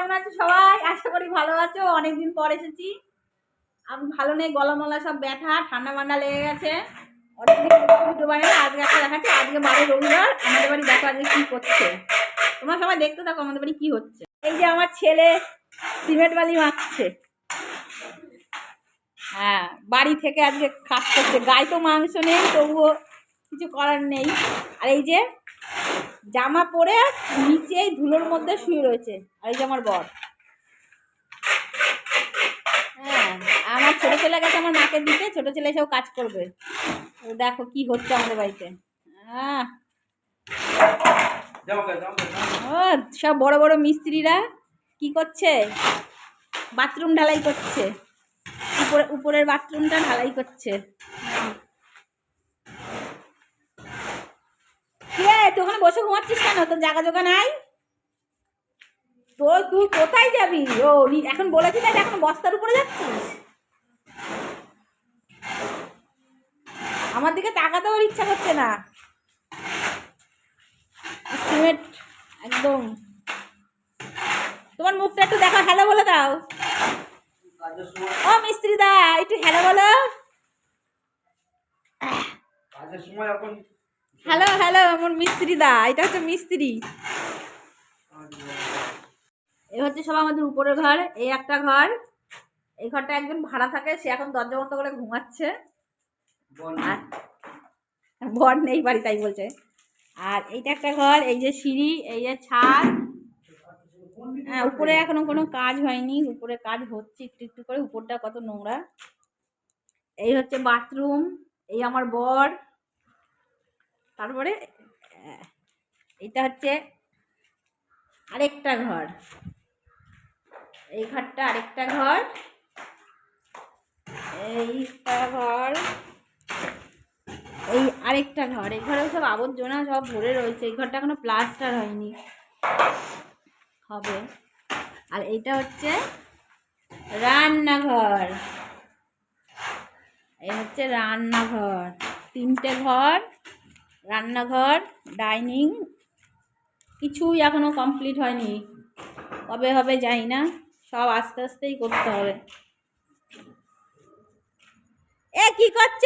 কেমন আছো সবাই? আশা করি ভালো আছো। অনেকদিন পর এসেছি। আমি, ভালো নেই গলা মলা সব ব্যথা, ঠান্ডা মান্ডা লেগে গেছে। আজকে রবিবার, আমাদের বাড়ি দেখো আজকে কী করছে। তোমরা সবাই দেখতে থাকো আমাদের বাড়ি কী হচ্ছে। এই যে আমার ছেলে সিমেন্ট বালি হ্যাঁ বাড়ি থেকে আজকে গায়ে তো মাংস নেই, তবুও কিছু করার নেই। আর এই যে জামা পরে নিচে এই ধুলোর মধ্যে শুয়ে রয়েছে আর এই যে আমার বর। হ্যাঁ আমার ছোটো ছেলে গেছে আমার মাকে দিতে ছোটো ছেলে এসেও কাজ করবে। ও দেখো কি হচ্ছে আমাদের বাড়িতে। হ্যাঁ ও সব বড় বড় মিস্ত্রিরা কি করছে? বাথরুম ঢালাই করছে। উপরে উপরের বাথরুমটা ঢালাই করছে কি রে তুই ওখানে বসে ঘুমাচ্ছিস কেন? তোর জায়গা জোগা নাই? তো তুই কোথায় যাবি? ও এখন বলেছি তাই এখন বস্তার উপরে যাচ্ছিস? আমার দিকে তাকাতেও ইচ্ছা করছে না। সিমেন্ট, একদম। তোমার মুখটা একটু দেখো, হ্যালো বলে দাও। ও, মিস্ত্রি দা, একটু হ্যালো বলো। সময় এখন হ্যালো হ্যালো আমার মিস্ত্রি দা এটা হচ্ছে মিস্ত্রি। এ হচ্ছে সব আমাদের উপরের ঘর এই একটা ঘর। এই ঘরটা একজন ভাড়া থাকে সে এখন দরজা বন্ধ করে ঘুমাচ্ছে। ঘর নেই বাড়ি তাই বলছে। আর এইটা একটা ঘর এই যে সিঁড়ি এই যে ছাদ। হ্যাঁ উপরে এখনও কোনো কাজ হয়নি উপরে কাজ হচ্ছে একটু একটু করে উপরটা কত নোংরা। এই হচ্ছে বাথরুম এই আমার বর। তারপরে এটা হচ্ছে আরেকটা ঘর। এই ঘরটা আরেকটা ঘর। এইটা ঘর। এই আরেকটা ঘর। এই ঘরে সব আবর্জনা সব ভরে রয়েছে। এই ঘরটা এখনও প্লাস্টার হয়নি। হবে। আর এইটা হচ্ছে রান্নাঘর। এই হচ্ছে রান্নাঘর। তিনটে ঘর। রান্নাঘর, ডাইনিং, কিছুই এখনও কমপ্লিট হয়নি। কবে হবে যাই না, সব আস্তে আস্তেই করতে হবে। এ, কি করছ?